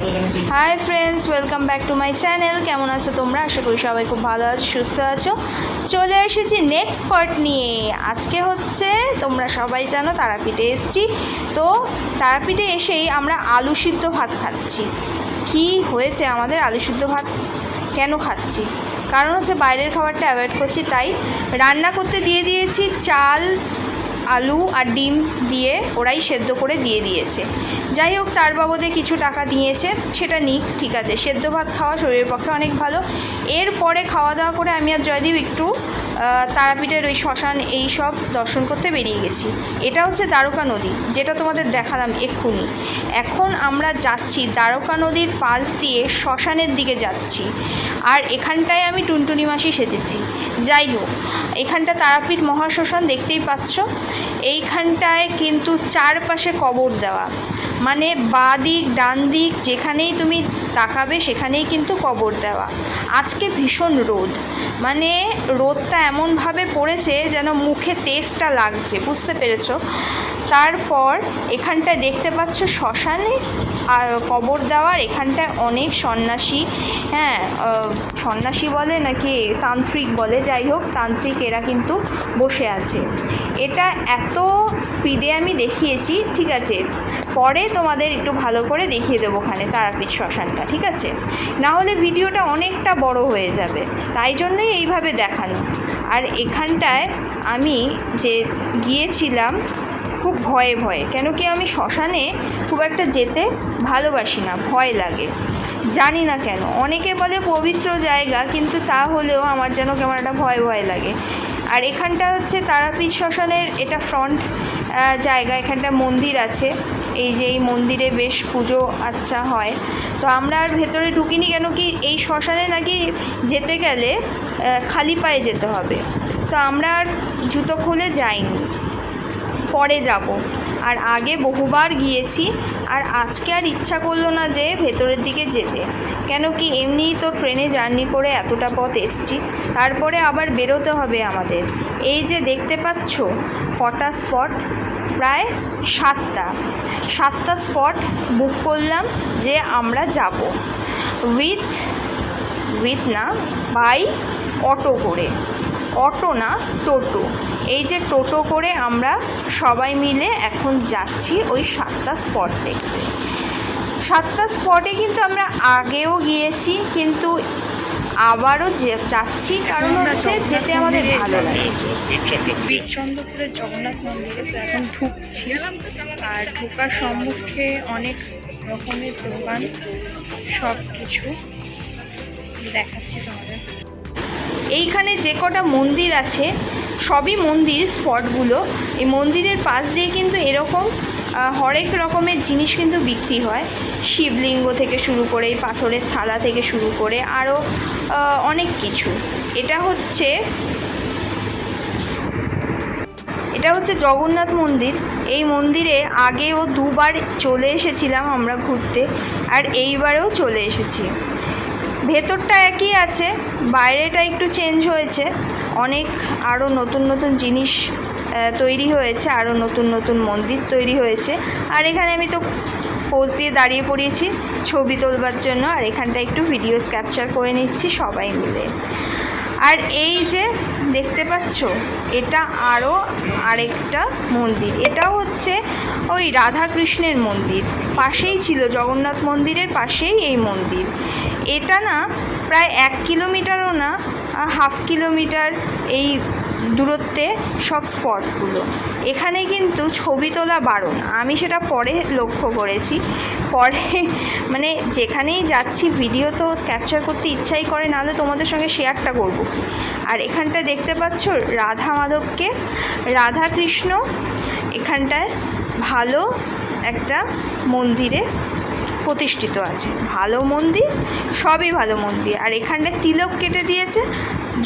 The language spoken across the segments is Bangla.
Hi friends welcome back to my channel কেমন আছো তোমরা? আশা করি সবাই খুব ভালো আছো, সুস্থ আছো। চলে এসেছি নেক্সট পার্ট নিয়ে। আজকে হচ্ছে, তোমরা সবাই জানো, তারাপীঠে এসেছি। তো তারাপীঠে এসেই আমরা আলু সিদ্ধ ভাত খাচ্ছি। কি হয়েছে আমাদের আলু সিদ্ধ ভাত কেন খাচ্ছি? কারণ হচ্ছে বাইরের খাবারটা অ্যাভয়েড করছি, তাই রান্না করতে দিয়ে দিয়েছি চাল আলু আর ডিম দিয়ে ওরাই সেদ্ধ করে দিয়ে দিয়েছে। যাই হোক, তার বাবদে কিছু টাকা দিয়েছে, সেটা নিক, ঠিক আছে। সেদ্ধ ভাত খাওয়া শরীরের পক্ষে অনেক ভালো। এরপরে খাওয়া দাওয়া করে আমি আর জয়দীপ একটু তারাপীঠের ওই শ্মশান এই সব দর্শন করতে বেরিয়ে গেছি। এটা হচ্ছে দ্বারকা নদী, যেটা তোমাদের দেখালাম এক্ষুনি। এখন আমরা যাচ্ছি দ্বারকা নদীর পাশ দিয়ে শ্মশানের দিকে যাচ্ছি। আর এখানটায় আমি টুনটুনি মাসি সেজেছি। যাই হোক, এখানটা তারাপীঠ মহাশ্মশান দেখতেই পাচ্ছ। এইখানটায় কিন্তু চারপাশে কবর দেওয়া। মানে বাঁ দিক, ডান দিক, যেখানেই তুমি তাকাবে সেখানেই কিন্তু কবর দেওয়া। আজকে ভীষণ রোদ। মানে রোদটা এমনভাবে পড়েছে যেন মুখে তেজটা লাগছে, বুঝতে পেরেছ? তারপর এখানটায় দেখতে পাচ্ছ শ্মশানে কবর দেওয়ার এখানটায় অনেক সন্ন্যাসী হ্যাঁ সন্ন্যাসী বলে নাকি তান্ত্রিক বলে, যাই হোক, তান্ত্রিক এরা কিন্তু বসে আছে। এটা এত স্পিডে আমি দেখিয়েছি, ঠিক আছে? পরে তোমাদের একটু ভালো করে দেখিয়ে দেবো ওখানে তারাপীঠ শ্মশানটা, ঠিক আছে? না হলে ভিডিওটা অনেকটা বড় হয়ে যাবে, তাই জন্যই এইভাবে দেখানো। আর এখানটায় আমি যে গিয়েছিলাম, খুব ভয়ে ভয়ে। কেন কি আমি শ্মশানে খুব একটা যেতে ভালোবাসি না, ভয় লাগে। জানি না কেন। অনেকে বলে পবিত্র জায়গা, কিন্তু তা হলেও আমার যেন কেমন একটা ভয় ভয় লাগে। আর এখানটা হচ্ছে তারাপীঠ শ্মশানের এটা ফ্রন্ট জায়গা। এখানটা মন্দির আছে। এই যে এই মন্দিরে বেশ পুজো আচ্ছা হয়। তো আমরা আর ভেতরে ঢুকিনি কেন কি এই শ্মশানে নাকি যেতে গেলে খালি পায়ে যেতে হবে। তো আমরা আর জুতো খুলে যাইনি। পরে যাব। আর আগে বহুবার গিয়েছি, আর আজকে আর ইচ্ছা করল না যে ভেতরের দিকে যেতে। কেন কি এমনিই তো ট্রেনে জার্নি করে এতটা পথ এসছি, তারপরে আবার বেরোতে হবে আমাদের। এই যে দেখতে পাচ্ছ, কটা স্পট প্রায় সাতটা। সাতটা স্পট বুক করলাম যে আমরা যাব। উইথ উইথ না বাই অটো করে। অটো না টোটো এই যে টোটো করে আমরা সবাই মিলে এখন যাচ্ছি ওই সাতটা স্পট দেখতে। সাতটা স্পটে কিন্তু আমরা আগেও গিয়েছি, কিন্তু আবারও যে- যাচ্ছি কারণ হচ্ছে যেতে আমাদের ভালো লাগে। বীরচন্দ্রপুরের জগন্নাথ মন্দিরে তো এখন ঢুকছি। আর ঢোকার সম্মুখে অনেক রকমের দোকান সব কিছু দেখাচ্ছি তোমাদের। এইখানে যে কটা মন্দির আছে সবই মন্দির স্পটগুলো। এই মন্দিরের পাশ দিয়ে কিন্তু এরকম হরেক রকমের জিনিস কিন্তু বিক্রি হয়। শিবলিঙ্গ থেকে শুরু করে, পাথরের থালা থেকে শুরু করে আরও অনেক কিছু। এটা হচ্ছে এটা হচ্ছে জগন্নাথ মন্দির। এই মন্দিরে আগেও দুবার চলে এসেছিলাম আমরা ঘুরতে, আর এইবারেও চলে এসেছি। ভেতরটা একই আছে, বাইরেটা একটু চেঞ্জ হয়েছে। অনেক আরও নতুন নতুন জিনিস তৈরি হয়েছে আরও নতুন নতুন মন্দির তৈরি হয়েছে। আর এখানে আমি তো পোজ দিয়ে দাঁড়িয়ে পড়িয়েছি, ছবি তোলবার জন্য, আর এখানটা একটু ভিডিওস ক্যাপচার করে নিচ্ছি সবাই মিলে। আর এই যে দেখতে পাচ্ছ, এটা আরও আরেকটা মন্দির। এটাও হচ্ছে ওই রাধাকৃষ্ণের মন্দির, পাশেই ছিল জগন্নাথ মন্দিরের পাশেই এই মন্দির। এটা না প্রায় এক কিলোমিটারও না হাফ কিলোমিটার এই দূরত্বে সব স্পটগুলো। এখানে কিন্তু ছবি তোলা বারণ। আমি সেটা পরে লক্ষ্য করেছি। পরে মানে যেখানেই যাচ্ছি ভিডিও তো ক্যাপচার করতে ইচ্ছাই করে, নাহলে তোমাদের সঙ্গে শেয়ারটা করব আর এখানটা দেখতে পাচ্ছ রাধা মাধবকে। রাধা কৃষ্ণ এখানটায় ভালো একটা মন্দিরে প্রতিষ্ঠিত আছে। ভালো মন্দির, সবই ভালো মন্দির। আর এখানটায় তিলক কেটে দিয়েছে।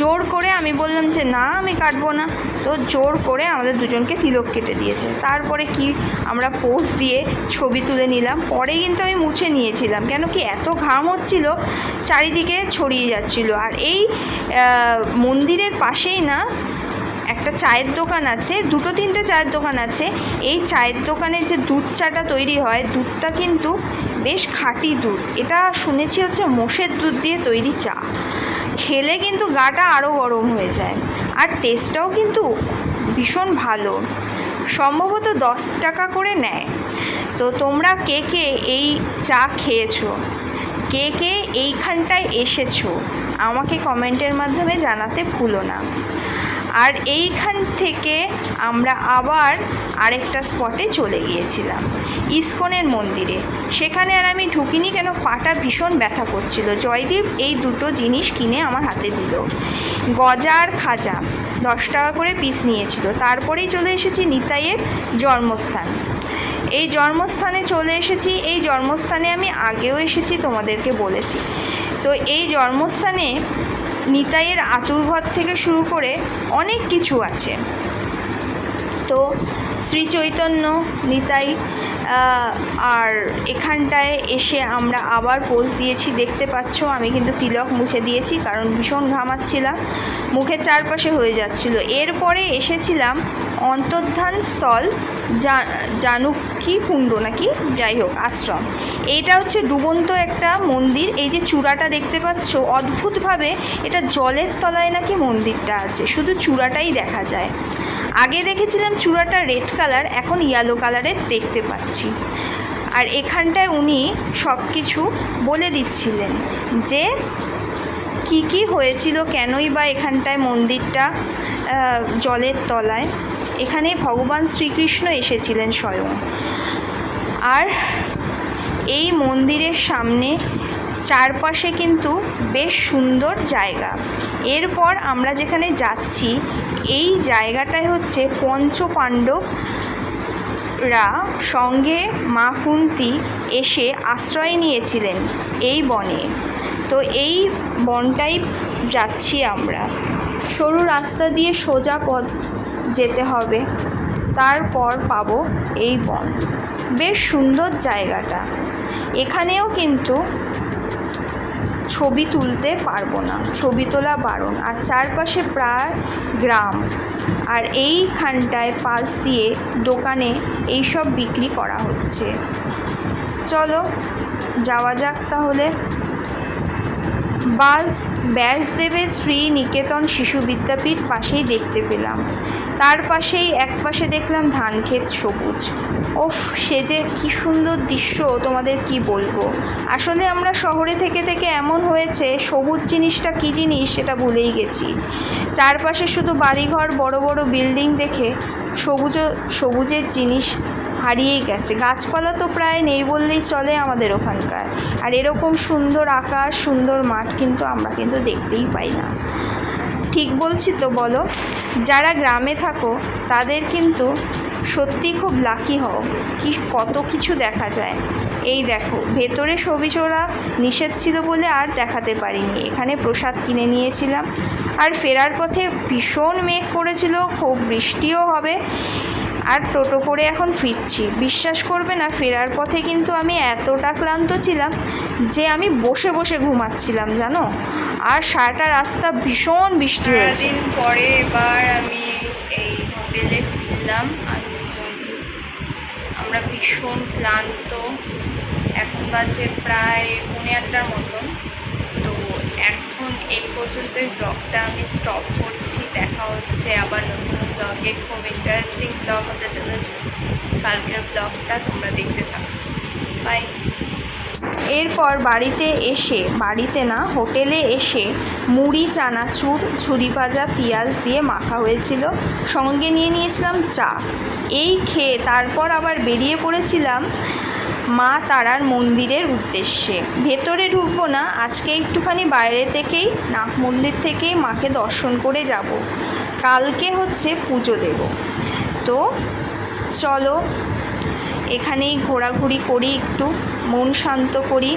জোর করে আমি বললাম যে, না, আমি কাটবো না। তো জোর করে আমাদের দুজনকে তিলক কেটে দিয়েছে। তারপরে কি আমরা পোজ দিয়ে ছবি তুলে নিলাম। পরে কিন্তু আমি মুছে নিয়েছিলাম। কেন কি এত ঘাম হচ্ছিল, চারিদিকে ছড়িয়ে যাচ্ছিল। আর এই মন্দিরের পাশেই না একটা চায়ের দোকান আছে, দুটো তিনটে চায়ের দোকান আছে। এই চায়ের দোকানে যে দুধ চাটা তৈরি হয়, দুধটা কিন্তু বেশ খাঁটি দুধ। এটা শুনেছি হচ্ছে মোষের দুধ দিয়ে তৈরি চা। খেলে কিন্তু গাটা আরও গরম হয়ে যায়। আর টেস্টটাও কিন্তু ভীষণ ভালো। সম্ভবত দশ টাকা করে নেয়। তো তোমরা কে কে এই চা খেয়েছো? কে কে এইখানটায় এসেছ, আমাকে কমেন্টের মাধ্যমে জানাতে ভুলো না। আর এইখান থেকে আমরা আবার আরেকটা স্পটে চলে গিয়েছিলাম, ইস্কনের মন্দিরে। সেখানে আর আমি ঢুকিনি কেন? পাটা ভীষণ ব্যথা করছিল। জয়দীপ এই দুটো জিনিস কিনে আমার হাতে দিল। গজা আর খাজা, দশ টাকা করে পিস নিয়েছিল। তারপরেই চলে এসেছি নিতাইয়ের জন্মস্থান। এই জন্মস্থানে চলে এসেছি, এই জন্মস্থানে আমি আগেও এসেছি, তোমাদেরকে বলেছি। তো এই জন্মস্থানে নিতাইয়ের আতুরঘর থেকে শুরু করে অনেক কিছু আছে। তো শ্রী চৈতন্য নিতাই আর এখানটায় এসে আমরা আবার পোজ দিয়েছি। দেখতে পাচ্ছ, আমি কিন্তু তিলক মুছে দিয়েছি, কারণ ভীষণ ঘামাচ্ছিলাম। মুখের চারপাশে হয়ে যাচ্ছিল। এরপরে এসেছিলাম অন্তর্ধান স্থল, জা- জানুকি কুণ্ড নাকি? যাই হোক, আশ্রম। এইটা হচ্ছে ডুবন্ত একটা মন্দির। এই যে চূড়াটা দেখতে পাচ্ছ, অদ্ভুতভাবে এটা জলের তলায় নাকি মন্দিরটা আছে। শুধু চূড়াটাই দেখা যায়। আগে দেখেছিলাম চূড়াটা রেড কালার, এখন ইয়েলো কালারের দেখতে পাচ্ছি। আর এখানটায় উনি সব কিছু বলে দিচ্ছিলেন যে কি কি হয়েছিল, কেনই বা এখানটায় মন্দিরটা জলের তলায়। এখানে ভগবান শ্রীকৃষ্ণ এসেছিলেন স্বয়ং। আর এই মন্দিরের সামনে চারপাশে কিন্তু বেশ সুন্দর জায়গা। এরপর আমরা যেখানে যাচ্ছি, এই জায়গাটায় হচ্ছে পঞ্চপাণ্ডব রা সঙ্গে মা কুন্তি এসে আশ্রয় নিয়েছিলেন এই বনে। তো এই বনটাই যাচ্ছি আমরা। সরু রাস্তা দিয়ে সোজা পথ যেতে হবে, তারপর পাবো এই বন। বেশ সুন্দর জায়গাটা। এখানেও কিন্তু ছবি তুলতে পারব না, ছবি তোলা বারণ। আর চারপাশে প্রায় গ্রাম। আর এইখানটায় পাশ দিয়ে দোকানে এইসব বিক্রি করা হচ্ছে। চলো, যাওয়া যাক তাহলে। বাস ব্যাসদেবের শ্রী নিকেতন শিশু বিদ্যাপীঠ পাশেই দেখতে পেলাম। তার পাশেই এক পাশে দেখলাম ধান ক্ষেত সবুজ। ওফ, সে যে কী সুন্দর দৃশ্য, তোমাদের কি বলব? আসলে আমরা শহরে থেকে থেকে এমন হয়েছে, সবুজ জিনিসটা কী জিনিস সেটা ভুলেই গেছি। চারপাশে শুধু বাড়িঘর, বড় বড় বিল্ডিং দেখে সবুজ, সবুজের জিনিস হারিয়েই গেছে। গাছপালা তো প্রায় নেই বললেই চলে আমাদের ওখানকার। আর এরকম সুন্দর আকাশ, সুন্দর মাঠ কিন্তু আমরা কিন্তু দেখতেই পাই না। ঠিক বলছি তো বলো, যারা গ্রামে থাকো, তাদের কিন্তু সত্যি খুব লাকি হও। কি, কত কিছু দেখা যায়। এই দেখো, ভেতরে ছবি চোরা নিষেধ ছিল বলে আর দেখাতে পারিনি। এখানে প্রসাদ কিনে নিয়েছিলাম। আর ফেরার পথে ভীষণ মেঘ করেছিল, খুব বৃষ্টিও হবে। আর টোটো করে এখন ফিরছি। বিশ্বাস করবে না, ফেরার পথে কিন্তু আমি এতটা ক্লান্ত ছিলাম যে আমি বসে বসে ঘুমাচ্ছিলাম, জানো? আর সারাটা রাস্তা ভীষণ বৃষ্টি হয়েছে। পরে এবার আমি এই হোটেলে ফিরলাম। ভীষণ ক্লান্ত। এখন বাজে প্রায় পৌনে আটটার মতন। তো এখন এই পর্যন্ত ব্লগটা আমি স্টপ করছি। দেখা হচ্ছে আবার নতুন ব্লগে খুব ইন্টারেস্টিং ব্লগ হতে চলেছে। কালকের ব্লগটা তোমরা দেখতে থাকো। বাই এরপর বাড়িতে এসে, বাড়িতে না, হোটেলে এসে মুড়ি, চানাচুর ঝুরি ভাজা, পেঁয়াজ দিয়ে মাখা হয়েছিল। সঙ্গে নিয়ে নিয়েছিলাম চা। এই খেয়ে তারপর আবার বেরিয়ে পড়েছিলাম মা তারার মন্দিরের উদ্দেশ্যে। ভেতরে ঢুকবো না, আজকে একটুখানি বাইরে থেকেই নাক মন্দির থেকেই মাকে দর্শন করে যাব। কালকে হচ্ছে পুজো দেব। তো চলো এখানেই ঘোরাঘুরি করি, একটু মন শান্ত করি।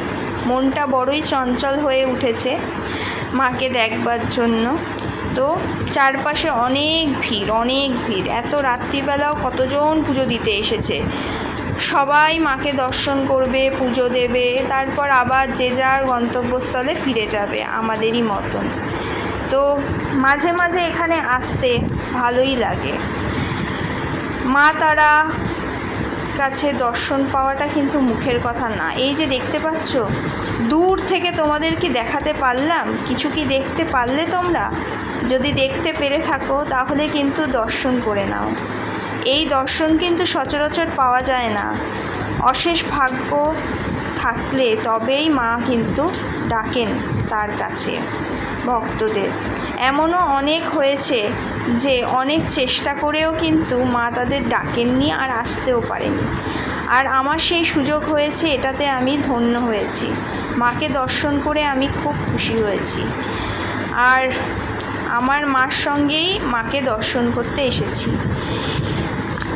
মনটা বড়ই চঞ্চল হয়ে উঠেছে মাকে দেখবার জন্য। তো চারপাশে অনেক ভিড় অনেক ভিড়। এত রাত্রিবেলাও কতজন পুজো দিতে এসেছে? সবাই মাকে দর্শন করবে, পুজো দেবে, তারপর আবার যে যার গন্তব্যস্থলে ফিরে যাবে আমাদেরই মতন। তো মাঝে মাঝে এখানে আসতে ভালোই লাগে। মা তারা কাছে দর্শন পাওয়াটা কিন্তু মুখের কথা না। এই যে দেখতে পাচ্ছ, দূর থেকে তোমাদের কি দেখাতে পারলাম, কিছু কি দেখতে পারলে তোমরা? যদি দেখতে পেরে থাকো, তাহলে কিন্তু দর্শন করে নাও। এই দর্শন কিন্তু সচরাচর পাওয়া যায় না। অশেষ ভাগ্য থাকলে তবেই মা কিন্তু ডাকেন তার কাছে ভক্তদের। এমনও অনেক হয়েছে যে অনেক চেষ্টা করেও কিন্তু মা তাদের ডাকেননি আর আসতেও পারেনি। আর আমার সেই সুযোগ হয়েছে, এটাতে আমি ধন্য হয়েছি। মাকে দর্শন করে আমি খুব খুশি হয়েছি। আর আমার মার সঙ্গেই মাকে দর্শন করতে এসেছি।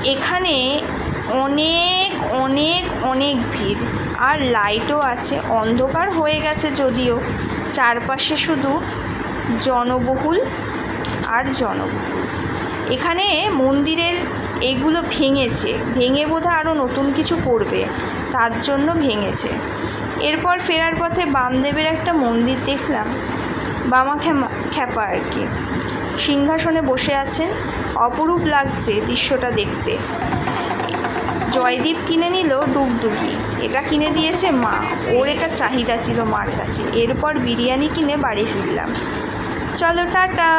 এখানে অনেক অনেক অনেক ভিড়। আর লাইটও আছে। অন্ধকার হয়ে গেছে যদিও। চারপাশে শুধু জনবহুল আর জনবহুল এখানে মন্দিরের এগুলো ভেঙেছে। ভেঙে বোধহয় আরও নতুন কিছু করবে তার জন্য ভেঙেছে। এরপর ফেরার পথে বামদেবের একটা মন্দির দেখলাম। বামা খ্যামা, খ্যাপা আর কি। সিংহাসনে বসে আছেন। অপরূপ লাগছে দৃশ্যটা দেখতে। জয়দীপ কিনে নিল ডুগডুগি। এটা কিনে দিয়েছে মা। ওর এটা চাহিদা ছিল মার কাছে। এরপর বিরিয়ানি কিনে বাড়ি ফিরলাম। চলো, টাটা।